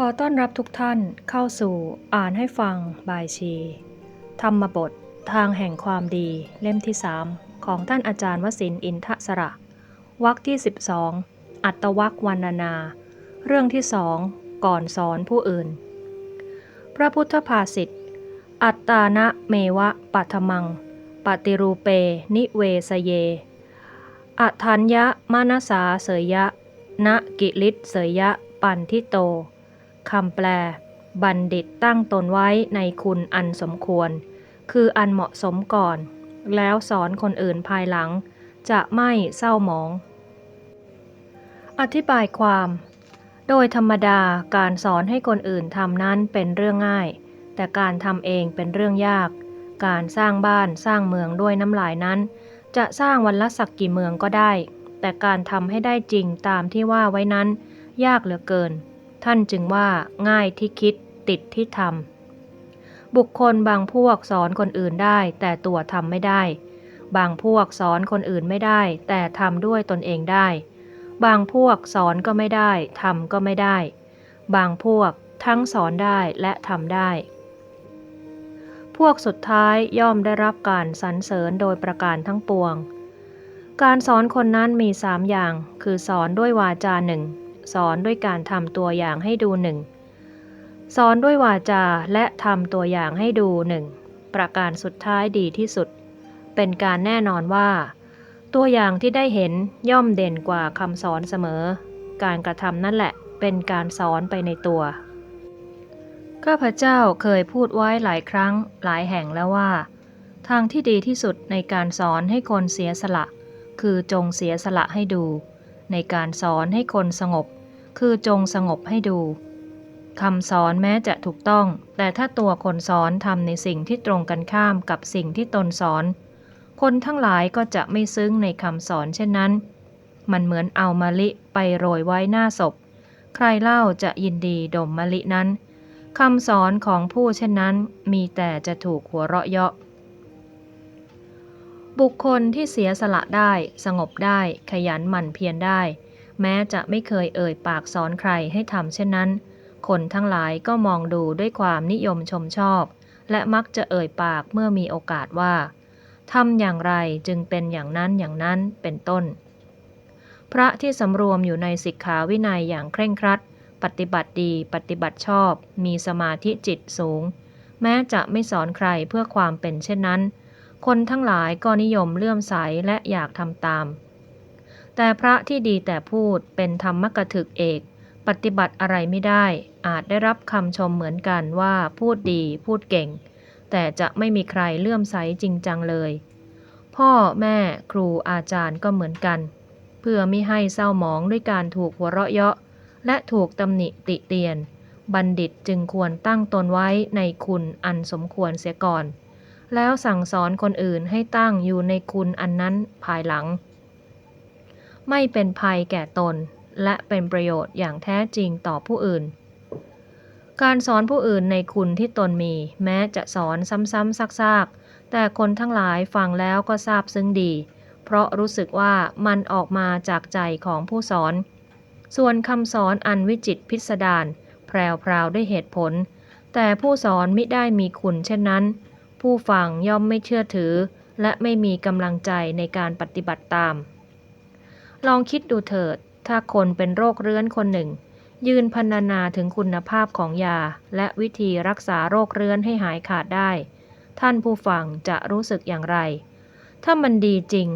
ขอต้อนรับทุกท่านเข้าสู่อ่านให้ฟังบายชี ธรรมบท ทางแห่งความดีเล่มที่3ของท่านอาจารย์วสินอินทสระวรรคที่ 12 อัตวักวันนานา เรื่องที่สองก่อนสอนผู้อื่น พระพุทธภาษิตอัตตานะเมวะปัทมัง ปฏิรูเป นิเวสเยอัทัญญะมานสาเสยยะ ณกิลิตเสยยะ ปันทิโต คำแปล บัณฑิตตั้งตนไว้ในคุณอันสมควร คืออันเหมาะสมก่อน แล้วสอนคนอื่นภายหลัง จะไม่เศร้าหมอง อธิบายความ โดยธรรมดาการสอนให้คนอื่นทำนั้นเป็นเรื่องง่าย แต่การทำเองเป็นเรื่องยาก การสร้างบ้านสร้างเมืองด้วยน้ำลายนั้น จะสร้างวันละสักกี่เมืองก็ได้ แต่การทำให้ได้จริงตามที่ว่าไว้นั้น ยากเหลือเกิน ท่านจึงว่าง่ายที่คิดติดที่ทำบุคคลบางพวกสอนคนอื่นได้ แต่ตัวทำไม่ได้ บางพวกสอนคนอื่นไม่ได้ แต่ทำด้วยตนเองได้ บางพวกสอนก็ไม่ได้ทำก็ไม่ได้ บางพวกทั้งสอนได้และทำได้ พวกสุดท้ายย่อมได้รับการสรรเสริญโดยประการทั้งปวง การสอนคนนั้นมีสามอย่าง คือสอนด้วยวาจาหนึ่ง สอนด้วยการทำตัวอย่างให้ดูหนึ่งสอนด้วยวาจาและทำตัวอย่างให้ดูหนึ่งประการสุดท้ายดีที่สุด เป็นการแน่นอนว่า ตัวอย่างที่ได้เห็นย่อมเด่นกว่าคำสอนเสมอ การกระทำนั่นแหละเป็นการสอนไปในตัว ข้าพเจ้าเคยพูดไว้หลายครั้งหลายแห่งแล้วว่า ทางที่ดีที่สุดในการสอนให้คนเสียสละ คือจงเสียสละให้ดู ในการสอนให้คนสงบ คือจงสงบให้ดูคำสอนแม้จะถูกต้อง แต่ถ้าตัวคนสอนทำในสิ่งที่ตรงกันข้ามกับสิ่งที่ตนสอน คนทั้งหลายก็จะไม่ซึ้งในคำสอนเช่นนั้น มันเหมือนเอามะลิไปโรยไว้หน้าศพ ใครเล่าจะยินดีดมมะลินั้นคำสอนของผู้เช่นนั้นมีแต่จะถูกหัวเราะเยาะ บุคคลที่เสียสละได้ สงบได้ ขยันหมั่นเพียรได้ แม้จะไม่เคยเอ่ยปากสอนใครให้ทำเช่นนั้น คนทั้งหลายก็มองดูด้วยความนิยมชมชอบ และมักจะเอ่ยปากเมื่อมีโอกาสว่าทำอย่างไรจึงเป็นอย่างนั้นอย่างนั้นเป็นต้น พระที่สำรวมอยู่ในสิกขาวินัยอย่างเคร่งครัด ปฏิบัติดีปฏิบัติชอบ มีสมาธิจิตสูง แม้จะไม่สอนใครเพื่อความเป็นเช่นนั้น คนทั้งหลายก็นิยมเลื่อมใสและอยากทำตาม แต่พระที่ดีแต่พูดเป็นธรรมกถึกเอก ปฏิบัติอะไรไม่ได้ อาจได้รับคำชมเหมือนกันว่าพูดดีพูดเก่ง แต่จะไม่มีใครเลื่อมใสจริงจังเลย พ่อแม่ครูอาจารย์ก็เหมือนกัน เพื่อไม่ให้เศร้าหมองด้วยการถูกหัวเราะเยาะ และถูกตำหนิติเตียน บัณฑิตจึงควรตั้งตนไว้ในคุณอันสมควรเสียก่อน แล้วสั่งสอนคนอื่นให้ตั้งอยู่ในคุณอันนั้นภายหลัง ไม่เป็นภัยแก่ตน และเป็นประโยชน์อย่างแท้จริงต่อผู้อื่น การสอนผู้อื่นในคุณที่ตนมี แม้จะสอนซ้ำๆซากๆ แต่คนทั้งหลายฟังแล้วก็ทราบซึ้งดี เพราะรู้สึกว่ามันออกมาจากใจของผู้สอน ส่วนคำสอนอันวิจิตพิสดารแพรวพรวด้วยเหตุผล แต่ผู้สอนไมิได้มีคุณเช่นนั้น ผู้ฟังย่อมไม่เชื่อถือ และไม่มีกำลังใจในการปฏิบัติตาม ลองคิดดูเถิด ถ้าคนเป็นโรคเรื้อนคนหนึ่ง ยืนพรรณนาถึงคุณภาพของยา และวิธีรักษาโรคเรื้อนให้หายขาดได้ ท่านผู้ฟังจะรู้สึกอย่างไร ถ้ามันดีจริง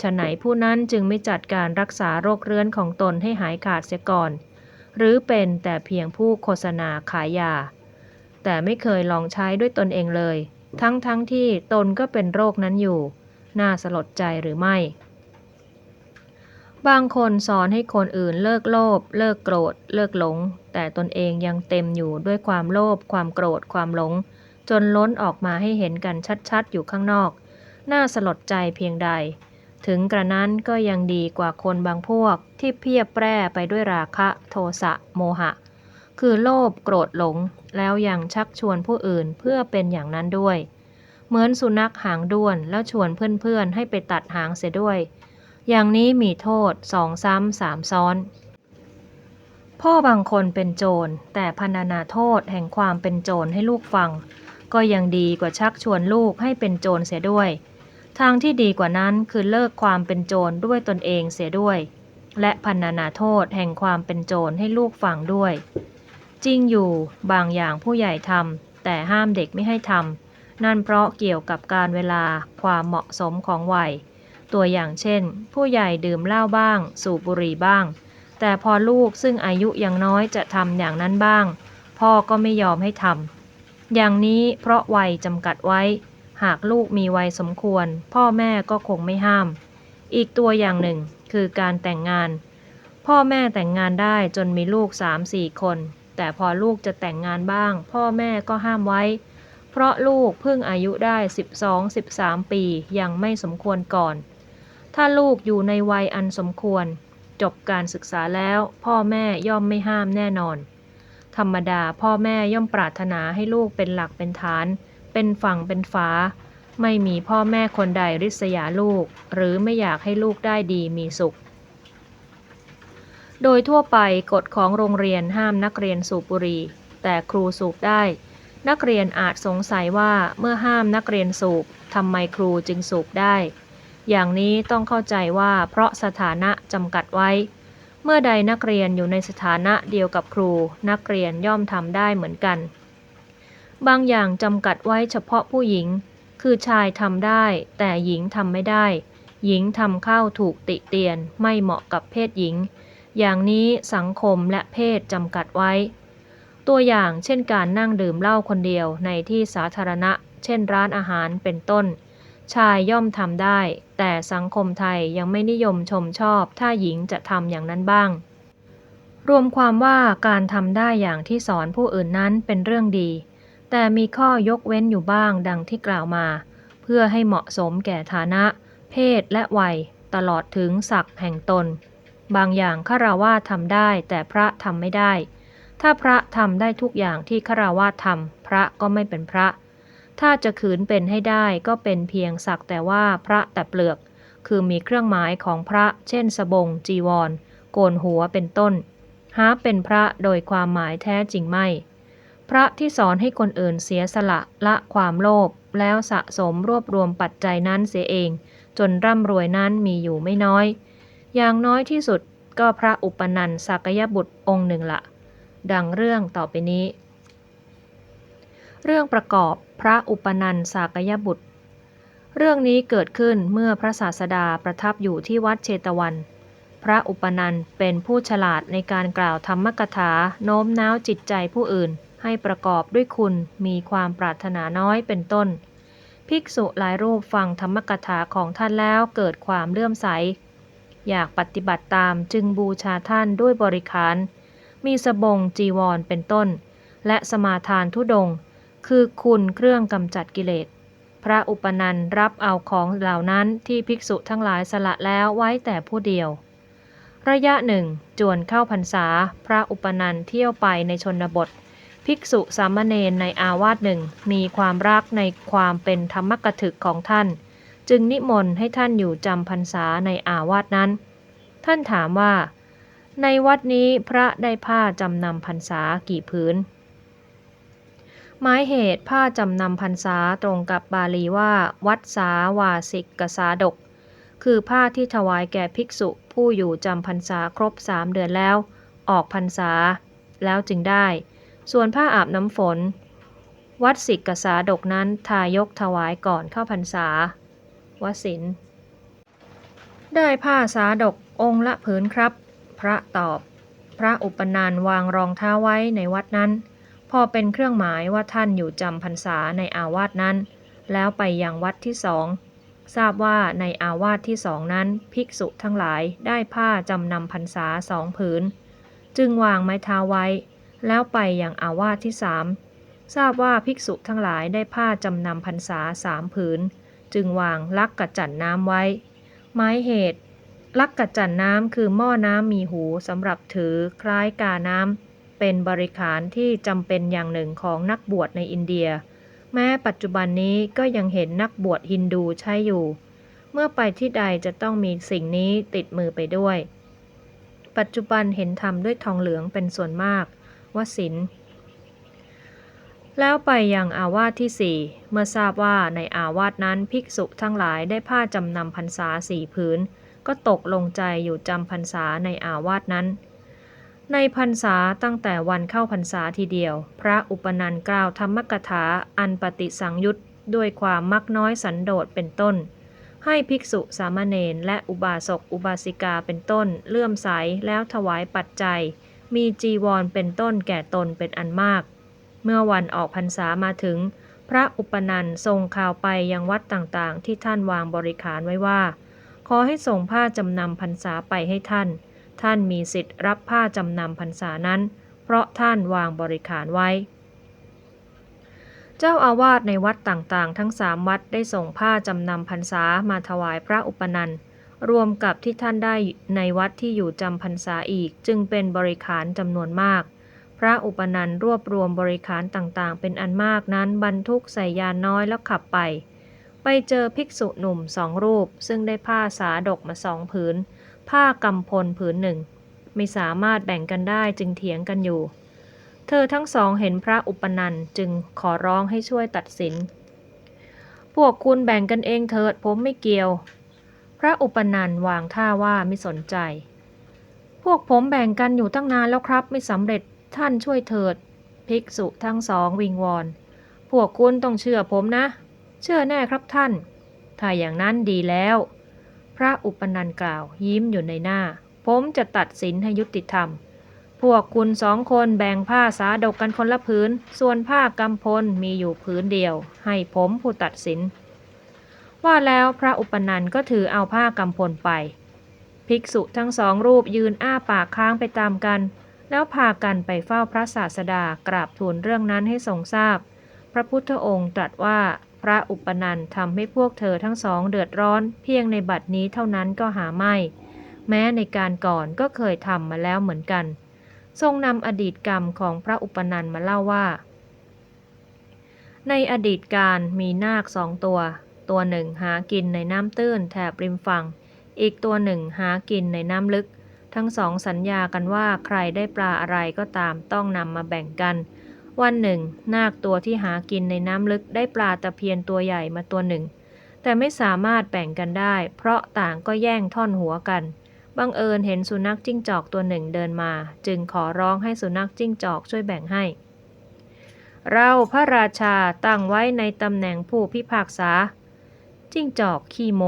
ฉะไหนผู้นั้นจึงไม่จัดการรักษาโรคเรื้อนของตนให้หายขาดเสียก่อน หรือเป็นแต่เพียงผู้โฆษณาขายยา แต่ไม่เคยลองใช้ด้วยตนเองเลย ทั้งทั้งที่ตนก็เป็นโรคนั้นอยู่ น่าสลดใจหรือไม่ บางคนสอนให้คนอื่นเลิกโลภเลิกโกรธ เลิกหลง แต่ตนเองยังเต็มอยู่ด้วยความโลภความโกรธความหลง จนล้นออกมาให้เห็นกันชัดๆ อยู่ข้างนอก น่าสลดใจเพียงใด ถึงกระนั้นก็ยังดีกว่าคนบางพวกที่เพียบแปร่ไปด้วยราคะ โทสะโมหะ คือโลภโกรธหลง แล้วยังชักชวนผู้อื่นเพื่อเป็นอย่างนั้นด้วย เหมือนสุนัขหางด้วนแล้วชวนเพื่อนๆให้ไปตัดหางเสียด้วย อย่างนี้มีโทษสองซ้ำสามซ้อน พ่อบางคนเป็นโจรแต่พรรณนาโทษแห่งความเป็นโจรให้ลูกฟัง ก็ยังดีกว่าชักชวนลูกให้เป็นโจรเสียด้วย ทางที่ดีกว่านั้นคือเลิกความเป็นโจรด้วยตนเองเสียด้วย และพรรณนาโทษแห่งความเป็นโจรให้ลูกฟังด้วย จริงอยู่บางอย่างผู้ใหญ่ทำแต่ห้ามเด็กไม่ให้ทำนั่นเพราะเกี่ยวกับการเวลาความเหมาะสมของวัย ตัวอย่างเช่น ผู้ใหญ่ดื่มเหล้าบ้าง สูบบุหรี่บ้าง แต่พอลูกซึ่งอายุยังน้อยจะทำอย่างนั้นบ้าง พ่อก็ไม่ยอมให้ทำอย่างนี้เพราะวัยจำกัดไว้ หากลูกมีวัยสมควร พ่อแม่ก็คงไม่ห้าม อีกตัวอย่างหนึ่งคือการแต่งงาน พ่อแม่แต่งงานได้จนมีลูก3-4คน แต่พอลูกจะแต่งงานบ้าง พ่อแม่ก็ห้ามไว้ เพราะลูกเพิ่งอายุได้ 12-13 ปียังไม่สมควรก่อน ถ้าลูกอยู่ในวัยอันสมควร จบการศึกษาแล้ว พ่อแม่ย่อมไม่ห้ามแน่นอน ธรรมดาพ่อแม่ย่อมปรารถนาให้ลูกเป็นหลักเป็นฐาน เป็นฝั่งเป็นฝา ไม่มีพ่อแม่คนใดริษยาลูก หรือไม่อยากให้ลูกได้ดีมีสุข โดยทั่วไปกฎของโรงเรียนห้ามนักเรียนสูบบุหรี่แต่ครูสูบได้ นักเรียนอาจสงสัยว่าเมื่อห้ามนักเรียนสูบทำไมครูจึงสูบได้ อย่างนี้ต้องเข้าใจว่าเพราะสถานะจำกัดไว้ เมื่อใดนักเรียนอยู่ในสถานะเดียวกับครู นักเรียนย่อมทำได้เหมือนกัน บางอย่างจำกัดไว้เฉพาะผู้หญิง คือชายทำได้ แต่หญิงทำไม่ได้ หญิงทำเข้าถูกติเตียนไม่เหมาะกับเพศหญิง อย่างนี้สังคมและเพศจำกัดไว้ ตัวอย่างเช่นการนั่งดื่มเหล้าคนเดียวในที่สาธารณะ เช่นร้านอาหารเป็นต้น ชายย่อมทำได้ แต่สังคมไทยยังไม่นิยมชมชอบ ถ้าหญิงจะทำอย่างนั้นบ้าง รวมความว่าการทำได้อย่างที่สอนผู้อื่นนั้นเป็นเรื่องดี แต่มีข้อยกเว้นอยู่บ้างดังที่กล่าวมา เพื่อให้เหมาะสมแก่ฐานะ เพศและวัย ตลอดถึงศักดิ์แห่งตน บางอย่างฆราวาสทำได้แต่พระทำไม่ได้ ถ้าพระทำได้ทุกอย่างที่ฆราวาสทำพระก็ไม่เป็นพระ ถ้าจะขืนเป็นให้ได้ก็เป็นเพียงสักแต่ว่าพระแต่เปลือก คือมีเครื่องหมายของพระเช่นสบง จีวร โกนหัวเป็นต้น หาเป็นพระโดยความหมายแท้จริงไม่ พระที่สอนให้คนอื่นเสียสละละความโลภแล้วสะสมรวบรวมปัจจัยนั้นเสียเอง จนร่ำรวยนั้นมีอยู่ไม่น้อย อย่างน้อยที่สุดก็พระอุปนันทสักยบุตรองค์หนึ่งละดังเรื่องต่อไปนี้ เรื่องประกอบพระอุปนันท์สากยบุตร เรื่องนี้เกิดขึ้นเมื่อพระศาสดาประทับอยู่ที่วัดเชตวัน พระอุปนันท์เป็นผู้ฉลาดในการกล่าวธรรมกถาโน้มน้าวจิตใจผู้อื่น ให้ประกอบด้วยคุณมีความปรารถนาน้อยเป็นต้น ภิกษุหลายรูปฟังธรรมกถาของท่านแล้วเกิดความเลื่อมใส อยากปฏิบัติตามจึงบูชาท่านด้วยบริขารมีสบงจีวรเป็นต้น และสมาทานทุดง คือคุณเครื่องกำจัดกิเลส พระอุปนันท์รับเอาของเหล่านั้นที่ภิกษุทั้งหลายสละแล้วไว้แต่ผู้เดียว ระยะหนึ่งจวนเข้าพรรษา พระอุปนันท์เที่ยวไปในชนบท ภิกษุสามเณรในอาวาสหนึ่งมีความรักในความเป็นธรรมกถึกของท่าน จึงนิมนต์ให้ท่านอยู่จำพรรษาในอาวาสนั้น ท่านถามว่า ในวัดนี้พระได้ผ้าจำนำพรรษากี่ผืน หมายเหตุผ้าจำนำพรรษาตรงกับบาลีว่า วัดสาวาสิกกสาดก คือผ้าที่ถวายแก่ภิกษุผู้อยู่จำพรรษาครบสามเดือนแล้ว ออกพรรษา แล้วจึงได้ ส่วนผ้าอาบน้ำฝน วัดสิกกสาดกนั้นทายกถวายก่อนเข้าพรรษาวสิน ได้ผ้าสาดกองค์ละผืนครับ พระตอบ พระอุปนานวางรองเท้าไว้ในวัดนั้น พอเป็นเครื่องหมายว่าท่านอยู่จำพรรษาในอาวาสนั้น แล้วไปยังวัดที่สองทราบว่าในอาวาสที่สองนั้น ภิกษุทั้งหลายได้ผ้าจำนำพรรษาสองผืน จึงวางไม้เท้าไว้ แล้วไปยังอาวาสที่สามทราบว่าภิกษุทั้งหลายได้ผ้าจำนำพรรษาสามผืน จึงวางลักกระจันน้ำไว้หมายเหตุ ลักกระจันน้ำคือหม้อน้ำมีหูสำหรับถือคล้ายกาน้ำ เป็นบริขารที่จำเป็นอย่างหนึ่งของนักบวชในอินเดีย แม้ปัจจุบันนี้ก็ยังเห็นนักบวชฮินดูใช้อยู่ เมื่อไปที่ใดจะต้องมีสิ่งนี้ติดมือไปด้วย ปัจจุบันเห็นธรรมด้วยทองเหลืองเป็นส่วนมากวสินแล้วไปยังอาวาสที่สี่เมื่อทราบว่าในอาวาสนั้นภิกษุทั้งหลายได้ผ้าจำนำพรรษาสี่ผืน ก็ตกลงใจอยู่จำพรรษาในอาวาสนั้น ในพรรษาตั้งแต่วันเข้าพรรษาทีเดียว พระอุปนันท์กล่าวธรรมกถาอันปฏิสังยุตด้วยความมักน้อยสันโดษเป็นต้น ให้ภิกษุสามเณรและอุบาสกอุบาสิกาเป็นต้น เลื่อมใสแล้วถวายปัจจัย มีจีวรเป็นต้นแก่ตนเป็นอันมาก เมื่อวันออกพรรษามาถึง พระอุปนันท์ทรงข่าวไปยังวัดต่างๆ ที่ท่านวางบริขารไว้ว่า ขอให้ส่งผ้าจำนำพรรษาไปให้ท่าน ท่านมีสิทธิ์รับผ้าจำนำพรรษานั้น เพราะท่านวางบริขารไว้ เจ้าอาวาสในวัดต่างๆ ทั้งสามวัดได้ส่งผ้าจำนำพรรษามาถวายพระอุปนันท์รวมกับที่ท่านได้ในวัดที่อยู่จำพรรษาอีก จึงเป็นบริขารจำนวนมาก พระอุปนันท์รวบรวมบริขารต่างๆ เป็นอันมากนั้นบรรทุกใส่ยานน้อยแล้วขับไป ไปเจอภิกษุหนุ่มสองรูป ซึ่งได้ผ้าสาดกมาสองผืน ผ้ากำพลผืนหนึ่ง ไม่สามารถแบ่งกันได้จึงเถียงกันอยู่ เธอทั้งสองเห็นพระอุปนันจึงขอร้องให้ช่วยตัดสิน พวกคุณแบ่งกันเองเถิดผมไม่เกี่ยว พระอุปนันวางท่าว่าไม่สนใจ พวกผมแบ่งกันอยู่ตั้งนานแล้วครับ ไม่สำเร็จท่านช่วยเถิด ภิกษุทั้งสองวิงวอน พวกคุณต้องเชื่อผมนะ เชื่อแน่ครับท่าน ถ้าอย่างนั้นดีแล้ว พระอุปนันท์กล่าว ยิ้มอยู่ในหน้า ผมจะตัดสินให้ยุติธรรม พวกคุณสองคนแบ่งผ้าสาดกกันคนละผืนส่วนผ้ากำพลมีอยู่ผืนเดียว ให้ผมผู้ตัดสิน ว่าแล้วพระอุปนันท์ก็ถือเอาผ้ากำพลไป ภิกษุทั้งสองรูปยืนอ้าปากค้างไปตามกัน แล้วพากันไปเฝ้าพระศาสดากราบทูลเรื่องนั้นให้ทรงทราบพระพุทธองค์ตรัสว่า ระอุปนันทำให้พวกเธอทั้งสองเดือดร้อน เพียงในบัดนี้เท่านั้นก็หาไม่ แม้ในการก่อนก็เคยทำมาแล้วเหมือนกัน ทรงนำอดีตกรรมของพระอุปนันมาเล่าว่า ในอดีตการมีนาคสองตัว ตัวหนึ่งหากินในน้ำตื้นแถบริมฝั่ง อีกตัวหนึ่งหากินในน้ำลึก ทั้งสองสัญญากันว่าใครได้ปลาอะไรก็ตามต้องนำมาแบ่งกัน วันหนึ่ง นาคตัวที่หากินในน้ำลึกได้ปลาตะเพียนตัวใหญ่มาตัวหนึ่ง แต่ไม่สามารถแบ่งกันได้ เพราะต่างก็แย่งท่อนหัวกันบังเอิญเห็นสุนัขจิ้งจอกตัวหนึ่งเดินมา จึงขอร้องให้สุนัขจิ้งจอกช่วยแบ่งให้ เราพระราชาตั้งไว้ในตำแหน่งผู้พิพากษา จิ้งจอกขี้โม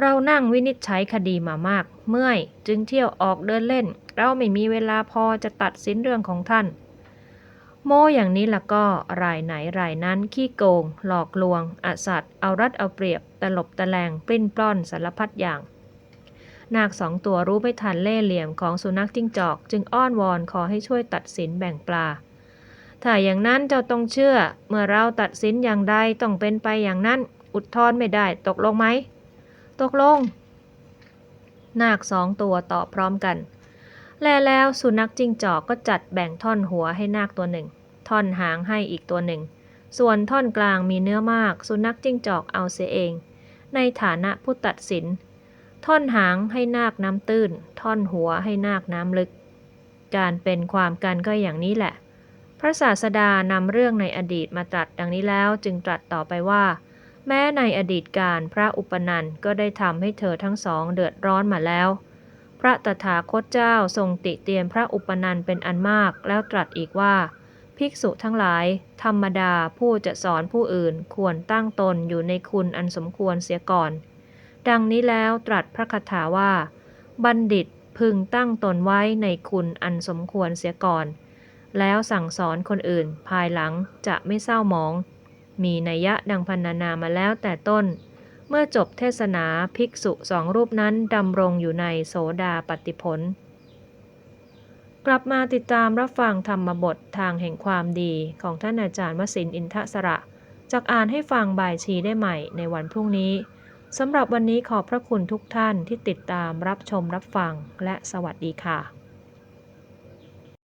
เรานั่งวินิจฉัยคดีมามาก เมื่อยจึงเที่ยวออกเดินเล่น เราไม่มีเวลาพอจะตัดสินเรื่องของท่าน โมอย่างนี้ละก็รายไหนรายนั้นขี้โกง หลอกลวงอสัตย์เอารัดเอาเปรียบ ตลบตะแลงปลิ้นปล้อนสารพัดอย่างนาคสองตัวรู้ไม่ทันเล่เหลี่ยมของสุนัขจิ้งจอก จึงอ้อนวอนขอให้ช่วยตัดสินแบ่งปลา ถ้าอย่างนั้นเจ้าต้องเชื่อ เมื่อเราตัดสินอย่างใดต้องเป็นไปอย่างนั้น อุดทธรณ์ไม่ได้ตกลงไหม ตกลง นาคสองตัวตอบพร้อมกัน แลแล้วสุนัขจิ้งจอกก็จัดแบ่งท่อนหัวให้นาคตัวหนึ่ง ท่อนหางให้อีกตัวหนึ่ง ส่วนท่อนกลางมีเนื้อมาก สุนัขจิ้งจอกเอาเสียเอง ในฐานะผู้ตัดสิน ท่อนหางให้นาคน้ำตื้น ท่อนหัวให้นาคน้ำลึก การเป็นความกันก็อย่างนี้แหละ พระศาสดานำเรื่องในอดีตมาตรัสดังนี้แล้วจึงตรัสต่อไปว่า แม้ในอดีตการพระอุปนันท์ก็ได้ทำให้เธอทั้งสองเดือดร้อนมาแล้วพระตถาคตเจ้าทรงติเตียนพระอุปนันท์เป็นอันมากแล้วตรัสอีกว่า ภิกษุทั้งหลาย ธรรมดาผู้จะสอนผู้อื่นควรตั้งตนอยู่ในคุณอันสมควรเสียก่อน ดังนี้แล้วตรัสพระคาถาว่า บัณฑิตพึงตั้งตนไว้ในคุณอันสมควรเสียก่อน แล้วสั่งสอนคนอื่นภายหลังจะไม่เศร้าหมอง มีนัยยะดังพันนานามาแล้วแต่ต้น เมื่อจบเทศนาภิกษุสองรูปนั้นดำรงอยู่ในโสดาปฏิผล กลับมาติดตามรับฟังธรรมบททางแห่งความดีของท่านอาจารย์วสินอินทสระจากอ่านให้ฟังบ่ายชีได้ใหม่ในวันพรุ่งนี้สำหรับวันนี้ขอบพระคุณทุกท่านที่ติดตามรับชมรับฟังและสวัสดีค่ะ